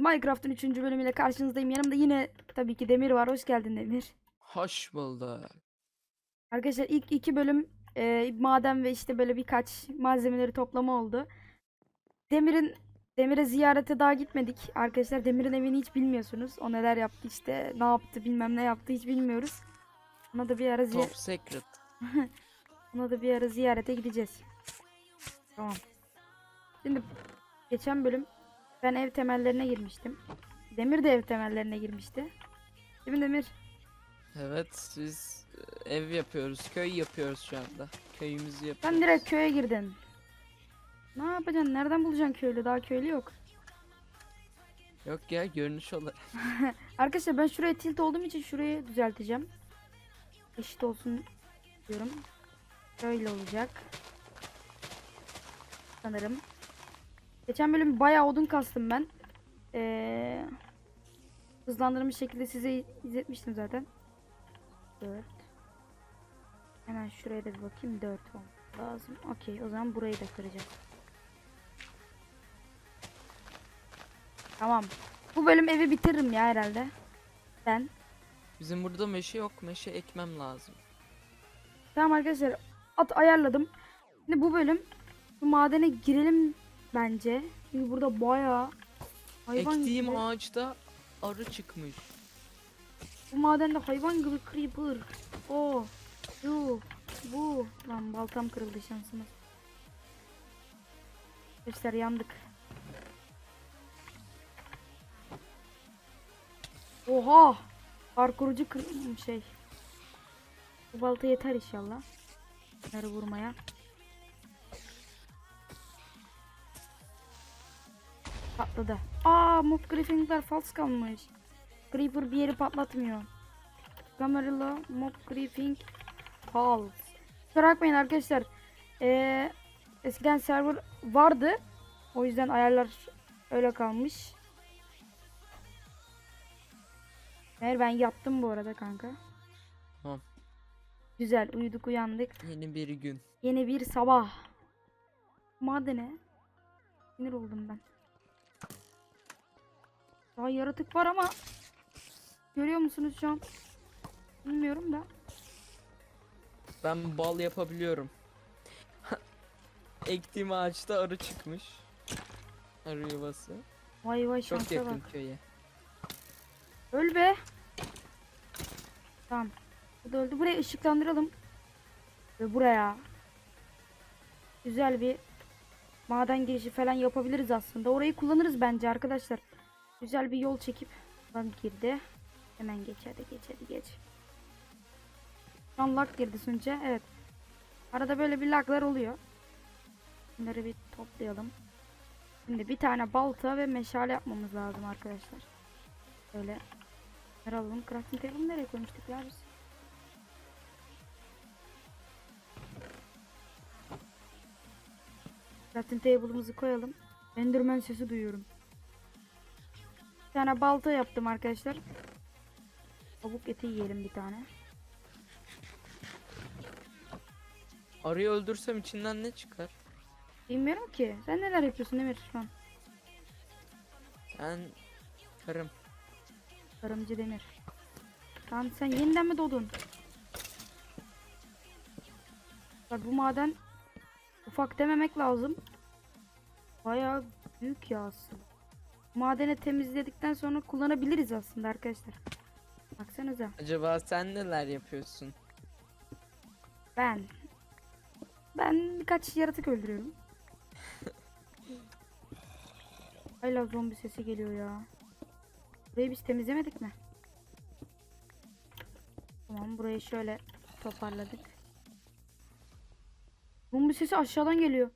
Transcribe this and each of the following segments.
Minecraft'ın 3. bölümüyle karşınızdayım. Yanımda yine tabii ki Demir var. Hoş geldin Demir. Hoş bulduk. Arkadaşlar ilk iki bölüm e, maden ve işte böyle birkaç malzemeleri toplama oldu. Demir'in Demir'e ziyarete daha gitmedik. Arkadaşlar Demir'in evini hiç bilmiyorsunuz. O neler yaptı işte ne yaptı bilmem ne yaptı hiç bilmiyoruz. Ona da bir ara ziy- Top secret. ona da bir ara ziyarete gideceğiz. Tamam. Şimdi geçen bölüm ben ev temellerine girmiştim. Demir de ev temellerine girmişti. Değil mi Demir? Evet biz e, ev yapıyoruz. Köy yapıyoruz şu anda. Köyümüzü yapıyoruz. Sen direkt köye girdin. Ne yapacaksın? Nereden bulacaksın köylü? Daha köylü yok. Yok ya görünüş olarak. Arkadaşlar ben şuraya tilt olduğum için şurayı düzelteceğim. Eşit olsun diyorum. Böyle olacak. Sanırım. Geçen bölüm bayağı odun kastım ben. Ee, hızlandırılmış şekilde size izletmiştim zaten. 4. Hemen şuraya da bir bakayım. 4 lazım. Okey o zaman burayı da kıracağım. Tamam. Bu bölüm evi bitiririm ya herhalde. Ben. Bizim burada meşe yok. Meşe ekmem lazım. Tamam arkadaşlar. At ayarladım. Şimdi bu bölüm bu madene girelim bence. Çünkü burada bayağı hayvan Ektiğim gibi. ağaçta arı çıkmış. Bu madende hayvan gibi creeper. O. Şu. Bu. Lan baltam kırıldı şansımız. Arkadaşlar yandık. Oha. Parkurucu kır şey. Bu balta yeter inşallah. Bunları vurmaya. Patladı. Aa mob griffinler false kalmış. Creeper bir yeri patlatmıyor. Camarilla mob griffing false. Kusura bakmayın arkadaşlar. Ee, eskiden server vardı. O yüzden ayarlar öyle kalmış. Meğer ben yattım bu arada kanka. Tamam. Güzel uyuduk uyandık. Yeni bir gün. Yeni bir sabah. Madene. Sinir oldum ben. Daha yaratık var ama görüyor musunuz şu an? Bilmiyorum da. Ben bal yapabiliyorum. Ektiğim ağaçta arı çıkmış. Arı yuvası. Vay vay Çok şansa yakın bak. köye. Öl be. Tamam. Bu da öldü. Burayı ışıklandıralım. Ve buraya güzel bir maden girişi falan yapabiliriz aslında. Orayı kullanırız bence arkadaşlar. Güzel bir yol çekip lan girdi. Hemen geç hadi geç hadi geç. Şu an lag girdi Sunca. Evet. Arada böyle bir laglar oluyor. Bunları bir toplayalım. Şimdi bir tane balta ve meşale yapmamız lazım arkadaşlar. Böyle. Alalım. Crafting table'ı nereye koymuştuk ya biz? Crafting table'ımızı koyalım. Enderman sesi duyuyorum. Bir tane balta yaptım arkadaşlar. Tavuk eti yiyelim bir tane. Arıyı öldürsem içinden ne çıkar? Bilmiyorum ki. Sen neler yapıyorsun Emir şu an? Ben karım. Karımcı Demir. Lan sen yeniden mi doğdun? Bak bu maden ufak dememek lazım. Bayağı büyük ya aslında. Madeni temizledikten sonra kullanabiliriz aslında arkadaşlar. Baksanıza. Acaba sen neler yapıyorsun? Ben. Ben birkaç yaratık öldürüyorum. Hala zombi sesi geliyor ya. Burayı biz temizlemedik mi? Tamam burayı şöyle toparladık. Zombi sesi aşağıdan geliyor.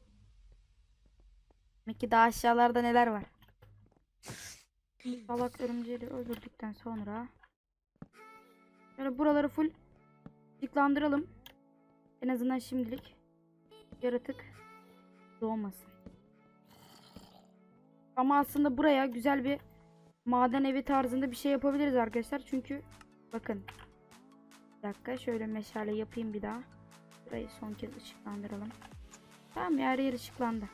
Demek ki daha aşağılarda neler var. Salak örümceği öldürdükten sonra Şöyle buraları full yıklandıralım. En azından şimdilik yaratık doğmasın. Ama aslında buraya güzel bir maden evi tarzında bir şey yapabiliriz arkadaşlar. Çünkü bakın. Bir dakika şöyle meşale yapayım bir daha. Burayı son kez ışıklandıralım. Tamam ya her yer ışıklandı.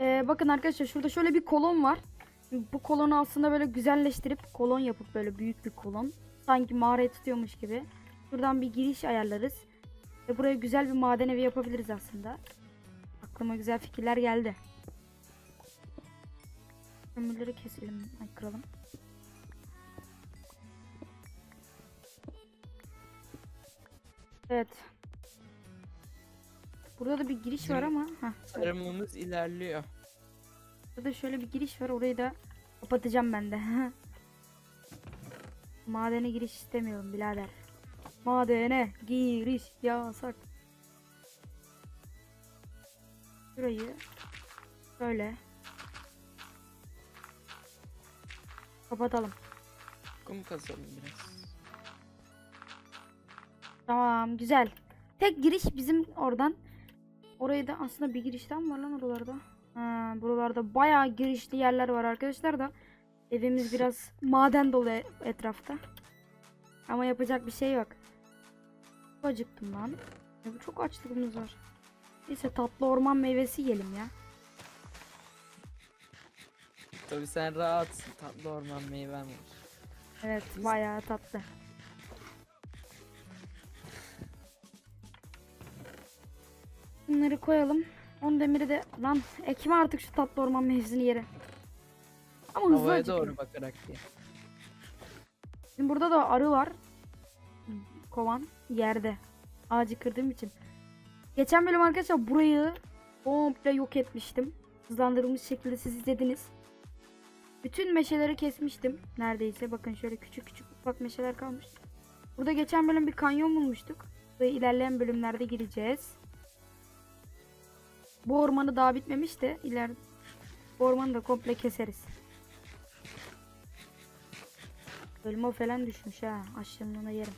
Ee, bakın arkadaşlar şurada şöyle bir kolon var. Bu kolonu aslında böyle güzelleştirip kolon yapıp böyle büyük bir kolon. Sanki mağarayı tutuyormuş gibi. Şuradan bir giriş ayarlarız. Ve buraya güzel bir maden evi yapabiliriz aslında. Aklıma güzel fikirler geldi. Kömürleri keselim, ay kıralım. Evet. Burada da bir giriş var ama. Heh, Tarımımız ilerliyor. Burada şöyle bir giriş var. Orayı da kapatacağım ben de. Madene giriş istemiyorum birader. Madene giriş yasak. Şurayı böyle kapatalım. Kum kazalım biraz. Tamam güzel. Tek giriş bizim oradan. Orayı da aslında bir girişten var lan oralarda. Ha, buralarda bayağı girişli yerler var arkadaşlar da. Evimiz biraz maden dolu e- etrafta. Ama yapacak bir şey yok. Çok acıktım lan. Ya çok açlığımız var. Neyse tatlı orman meyvesi yiyelim ya. Tabii sen rahatsın. Tatlı orman meyven var. Evet bayağı tatlı. Bunları koyalım. 10 demiri de lan ekme artık şu tatlı orman meyvesini yere. Ama hızlı Havaya acıkıyor. doğru bakarak ye. Şimdi burada da arı var. Kovan yerde. Ağacı kırdığım için. Geçen bölüm arkadaşlar burayı komple yok etmiştim. Hızlandırılmış şekilde siz izlediniz. Bütün meşeleri kesmiştim neredeyse. Bakın şöyle küçük küçük ufak meşeler kalmış. Burada geçen bölüm bir kanyon bulmuştuk. Ve ilerleyen bölümlerde gireceğiz. Bu ormanı daha bitmemiş de iler bu ormanı da komple keseriz. Elma falan düşmüş ha. Açlığımdan yerim.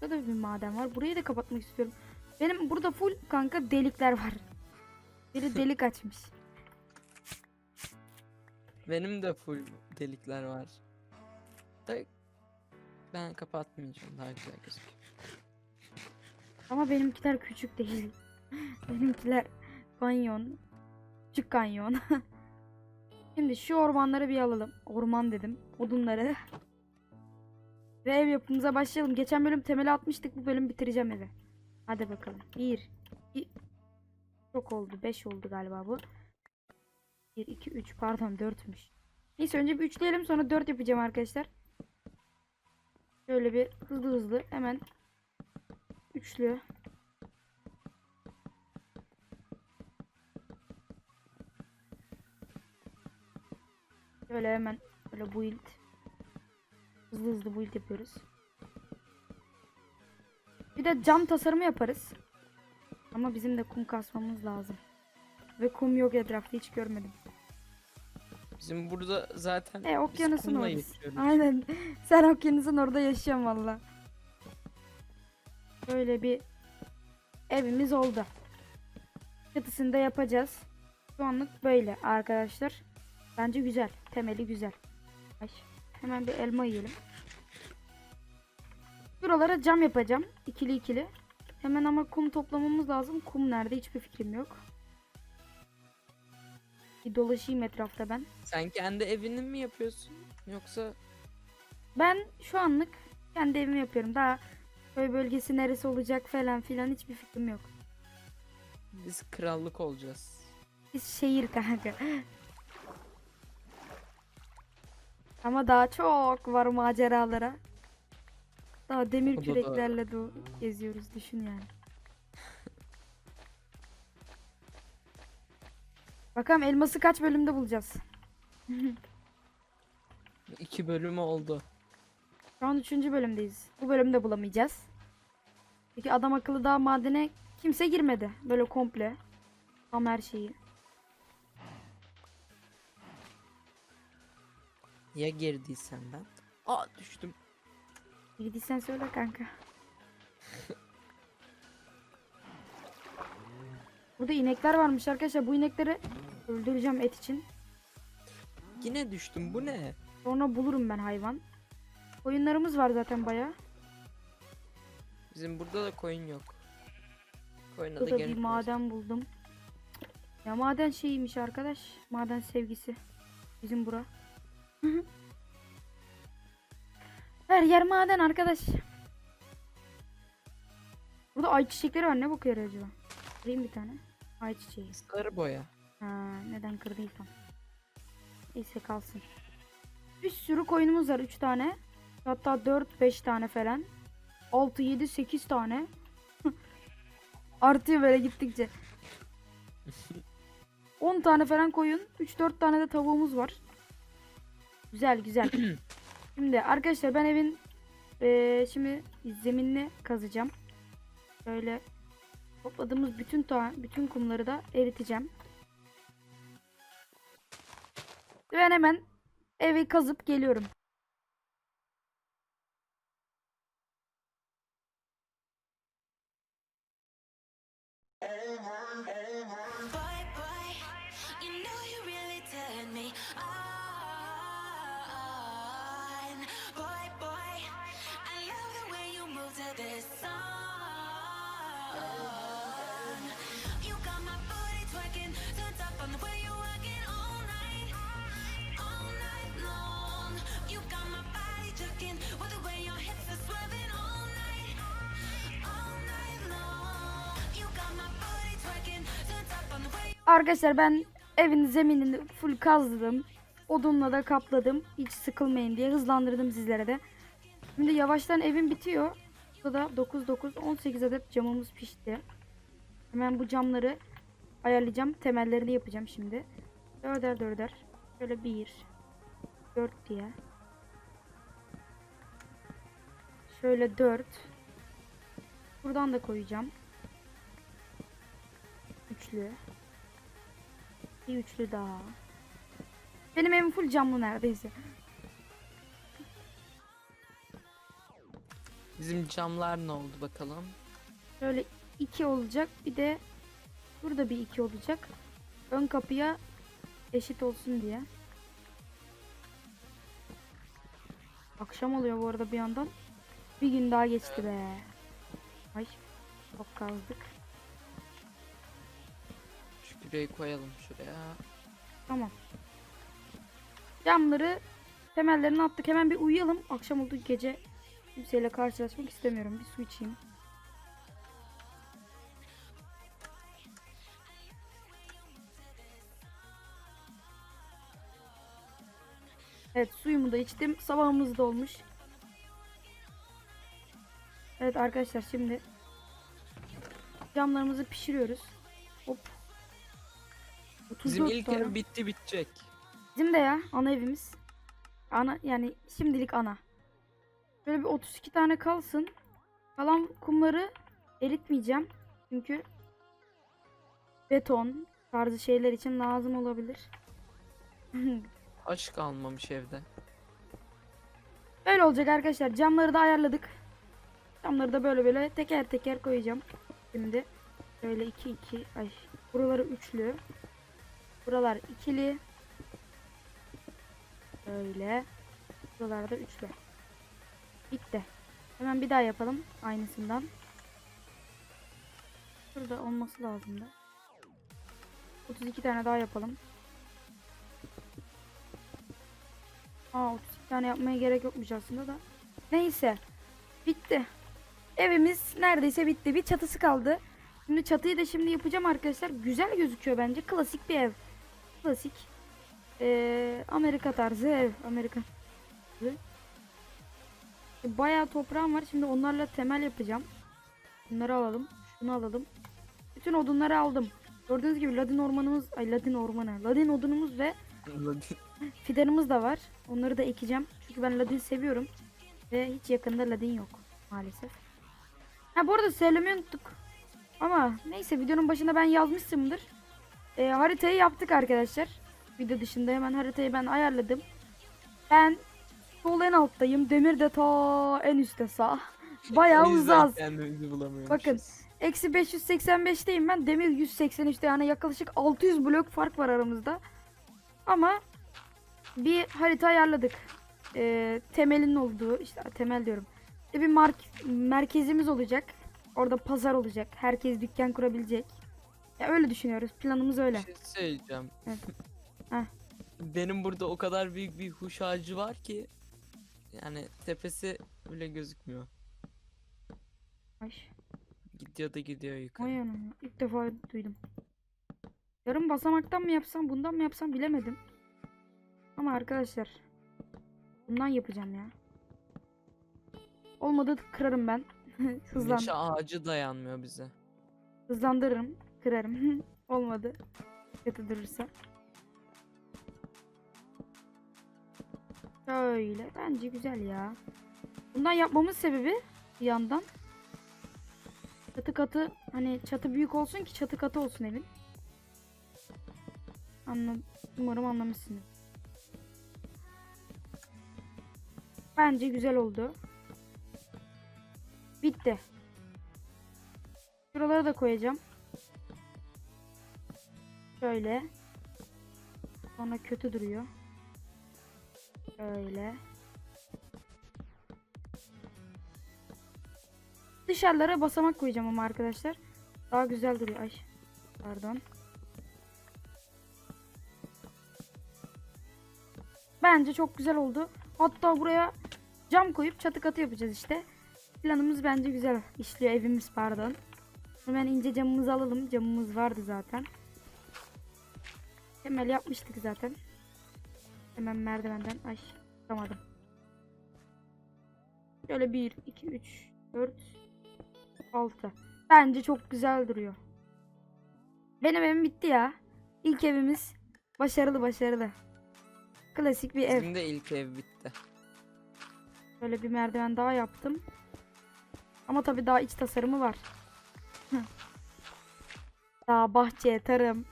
Burada da bir maden var. Burayı da kapatmak istiyorum. Benim burada full kanka delikler var. Biri delik açmış. Benim de full delikler var. Da ben kapatmayacağım daha güzel gözüküyor. Ama benimkiler küçük değil. benimkiler kanyon. Küçük kanyon. Şimdi şu ormanları bir alalım. Orman dedim. Odunları. Ve ev yapımıza başlayalım. Geçen bölüm temeli atmıştık. Bu bölüm bitireceğim evi. Hadi bakalım. 1 2 Çok oldu. 5 oldu galiba bu. 1 2 3 pardon 4'müş. Neyse önce bir üçleyelim sonra 4 yapacağım arkadaşlar. Şöyle bir hızlı hızlı hemen üçlü. Şöyle hemen böyle build. Hızlı hızlı build yapıyoruz. Bir de cam tasarımı yaparız. Ama bizim de kum kasmamız lazım. Ve kum yok etrafta hiç görmedim. Bizim burada zaten E okyanusun orası. Aynen. Sen okyanusun orada yaşıyorsun valla. Böyle bir evimiz oldu. Çatısını da yapacağız. Şu anlık böyle arkadaşlar. Bence güzel. Temeli güzel. Ay. Hemen bir elma yiyelim. Şuralara cam yapacağım. ikili ikili. Hemen ama kum toplamamız lazım. Kum nerede hiçbir fikrim yok. Bir dolaşayım etrafta ben. Sen kendi evini mi yapıyorsun? Yoksa Ben şu anlık kendi evimi yapıyorum. Daha köy bölgesi neresi olacak falan filan hiçbir fikrim yok. biz krallık olacağız. Biz şehir kanka. Ama daha çok var maceralara. Daha demir O da küreklerle de geziyoruz düşün yani. Bakalım elması kaç bölümde bulacağız. İki bölümü oldu. Şu an 3. bölümdeyiz. Bu bölümde bulamayacağız. Peki adam akıllı daha madene kimse girmedi. Böyle komple. Tam her şeyi. Ya girdiysen ben? Aa düştüm. Girdiysen söyle kanka. Burada inekler varmış arkadaşlar. Bu inekleri öldüreceğim et için. Yine düştüm. Bu ne? Sonra bulurum ben hayvan. Koyunlarımız var zaten baya. Bizim burada da koyun yok. Koyuna da Burada gerek bir yok. maden buldum. Ya maden şeyiymiş arkadaş. Maden sevgisi. Bizim bura. Her yer maden arkadaş. Burada ay çiçekleri var. Ne bakıyor acaba? Kırayım bir tane. Ay çiçeği. Sarı boya. Ha, neden kırdıysam. Neyse kalsın. Bir sürü koyunumuz var. 3 tane. Hatta 4-5 tane falan. 6, 7, 8 tane. Artıyor böyle gittikçe. 10 tane falan koyun. 3-4 tane de tavuğumuz var. Güzel güzel. şimdi arkadaşlar ben evin eee, şimdi zeminini kazacağım. Böyle topladığımız bütün ta bütün kumları da eriteceğim. Ben hemen evi kazıp geliyorum. Arkadaşlar ben evin zeminini full kazdım. Odunla da kapladım. Hiç sıkılmayın diye hızlandırdım sizlere de. Şimdi yavaştan evim bitiyor. Burada 9 9 18 adet camımız pişti. Hemen bu camları ayarlayacağım. Temellerini yapacağım şimdi. Dörder dörder. Şöyle 1 4 diye. Şöyle 4. Buradan da koyacağım. Üçlü. Bir üçlü daha. Benim evim full camlı neredeyse. Bizim camlar ne oldu bakalım? Şöyle iki olacak. Bir de burada bir iki olacak. Ön kapıya eşit olsun diye. Akşam oluyor bu arada bir yandan. Bir gün daha geçti be. Ay çok kazdık. Şu küreği koyalım şuraya. Tamam. Camları temellerini attık. Hemen bir uyuyalım. Akşam oldu gece kimseyle karşılaşmak istemiyorum. Bir su içeyim. Evet suyumu da içtim. Sabahımız da olmuş. Evet arkadaşlar şimdi camlarımızı pişiriyoruz. Hop. Bizim 34 ilk ev bitti bitecek. Bizim de ya ana evimiz. Ana yani şimdilik ana. Böyle bir 32 tane kalsın. Kalan kumları eritmeyeceğim. Çünkü beton tarzı şeyler için lazım olabilir. Aç kalmamış evde. Böyle olacak arkadaşlar. Camları da ayarladık. Camları da böyle böyle teker teker koyacağım. Şimdi böyle 2 2 ay buraları üçlü. Buralar ikili. Böyle. Buralarda üçlü. Bitti. Hemen bir daha yapalım aynısından. Şurada olması lazım da. 32 tane daha yapalım. Aa 32 tane yapmaya gerek yokmuş aslında da. Neyse. Bitti. Evimiz neredeyse bitti. Bir çatısı kaldı. Şimdi çatıyı da şimdi yapacağım arkadaşlar. Güzel gözüküyor bence. Klasik bir ev. Klasik. Ee, Amerika tarzı ev. Amerika. tarzı. Bayağı toprağım var. Şimdi onlarla temel yapacağım. Bunları alalım. Şunu alalım. Bütün odunları aldım. Gördüğünüz gibi ladin ormanımız, ay ladin ormanı, ladin odunumuz ve fidanımız da var. Onları da ekeceğim. Çünkü ben ladin seviyorum. Ve hiç yakında ladin yok maalesef. Ha bu arada söylemeyi unuttuk. Ama neyse videonun başında ben yazmışsımdır. Ee, haritayı yaptık arkadaşlar. Video dışında hemen haritayı ben ayarladım. Ben sol en alttayım. Demir de ta en üstte sağ. Bayağı uzağız. Bakın. Eksi 585'teyim ben. Demir 183'te yani yaklaşık 600 blok fark var aramızda. Ama bir harita ayarladık. Ee, temelin olduğu işte temel diyorum. İşte bir mark merkezimiz olacak. Orada pazar olacak. Herkes dükkan kurabilecek. Ya öyle düşünüyoruz. Planımız öyle. Bir şey söyleyeceğim. Evet. Heh. Benim burada o kadar büyük bir huş ağacı var ki yani tepesi bile gözükmüyor. Ay. Gidiyor da gidiyor yukarı. Vay anam. İlk defa duydum. Yarım basamaktan mı yapsam bundan mı yapsam bilemedim. Ama arkadaşlar. Bundan yapacağım ya. Olmadı kırarım ben. Hızlan, Meşe ağacı dayanmıyor bize. hızlandırırım. Kırarım. Olmadı. Kötü durursa. Şöyle. Bence güzel ya. Bundan yapmamın sebebi bir yandan çatı katı hani çatı büyük olsun ki çatı katı olsun evin. Anladım. Umarım anlamışsınız. Bence güzel oldu. Bitti. Şuralara da koyacağım. Şöyle. Sonra kötü duruyor. Şöyle. Dışarılara basamak koyacağım ama arkadaşlar. Daha güzel duruyor. Ay. Pardon. Bence çok güzel oldu. Hatta buraya cam koyup çatı katı yapacağız işte. Planımız bence güzel işliyor evimiz pardon. Hemen ince camımızı alalım. Camımız vardı zaten. Temel yapmıştık zaten. Hemen merdivenden. Ay tutamadım. Şöyle 1, 2, 3, 4, 6. Bence çok güzel duruyor. Benim evim bitti ya. İlk evimiz başarılı başarılı. Klasik bir ev. Bizim de ilk ev bitti. Böyle bir merdiven daha yaptım. Ama tabii daha iç tasarımı var. daha bahçe, tarım.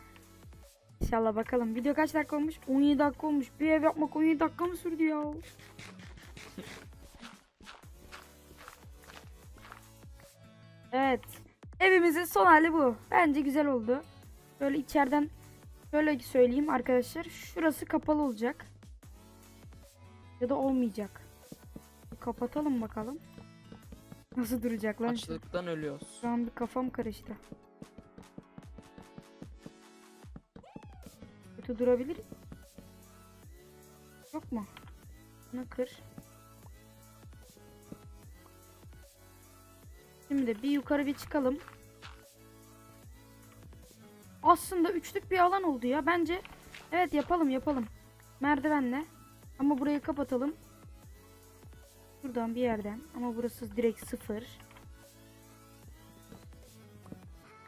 İnşallah bakalım. Video kaç dakika olmuş? 17 dakika olmuş. Bir ev yapmak 17 dakika mı sürdü ya? evet. Evimizin son hali bu. Bence güzel oldu. Böyle içeriden şöyle söyleyeyim arkadaşlar. Şurası kapalı olacak. Ya da olmayacak. Kapatalım bakalım. Nasıl duracak lan? Açlıktan ölüyoruz. Şu an bir kafam karıştı. Kötü durabilir. Yok mu? Bunu kır. Şimdi bir yukarı bir çıkalım. Aslında üçlük bir alan oldu ya. Bence evet yapalım yapalım. Merdivenle. Ama burayı kapatalım. Buradan bir yerden. Ama burası direkt sıfır.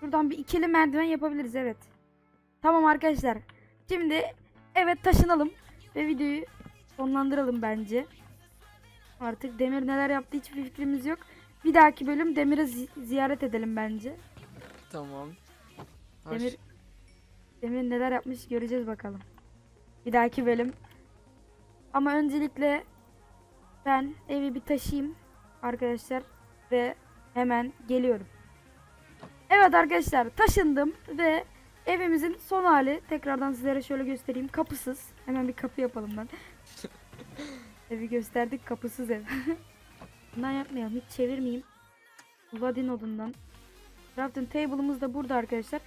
Şuradan bir ikili merdiven yapabiliriz evet. Tamam arkadaşlar. Şimdi evet taşınalım. Ve videoyu sonlandıralım bence. Artık Demir neler yaptı hiçbir fikrimiz yok. Bir dahaki bölüm Demir'i zi- ziyaret edelim bence. Tamam. Hoş. Demir Demir neler yapmış göreceğiz bakalım. Bir dahaki bölüm. Ama öncelikle ben evi bir taşıyayım arkadaşlar ve hemen geliyorum. Evet arkadaşlar taşındım ve evimizin son hali tekrardan sizlere şöyle göstereyim. Kapısız. Hemen bir kapı yapalım ben. Evi gösterdik kapısız ev. Bundan yapmayalım. Hiç çevirmeyeyim. Ladin odundan. Crafting table'ımız da burada arkadaşlar.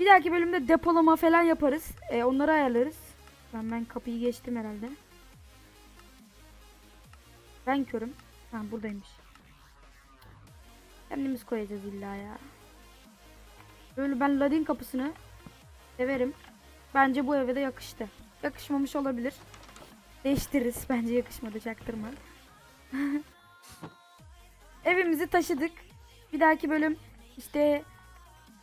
Bir dahaki bölümde depolama falan yaparız. Ee, onları ayarlarız. Ben, ben kapıyı geçtim herhalde. Ben körüm. Ha buradaymış. Kendimiz koyacağız illa ya. Böyle ben ladin kapısını severim. Bence bu eve de yakıştı. Yakışmamış olabilir. Değiştiririz. Bence yakışmadı çaktırma. Evimizi taşıdık. Bir dahaki bölüm işte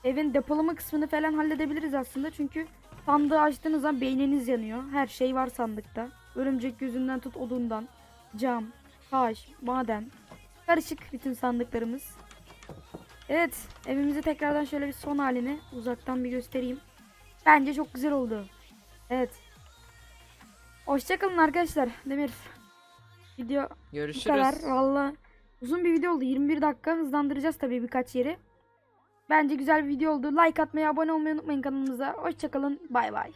evin depolama kısmını falan halledebiliriz aslında. Çünkü sandığı açtığınız zaman beyniniz yanıyor. Her şey var sandıkta. Örümcek gözünden tut odundan. Cam, taş, maden. Karışık bütün sandıklarımız. Evet evimizi tekrardan şöyle bir son halini uzaktan bir göstereyim. Bence çok güzel oldu. Evet. Hoşçakalın arkadaşlar. Demir. Video bu Görüşürüz. kadar. Valla uzun bir video oldu. 21 dakika hızlandıracağız tabii birkaç yeri. Bence güzel bir video oldu. Like atmayı, abone olmayı unutmayın kanalımıza. Hoşçakalın. Bay bay.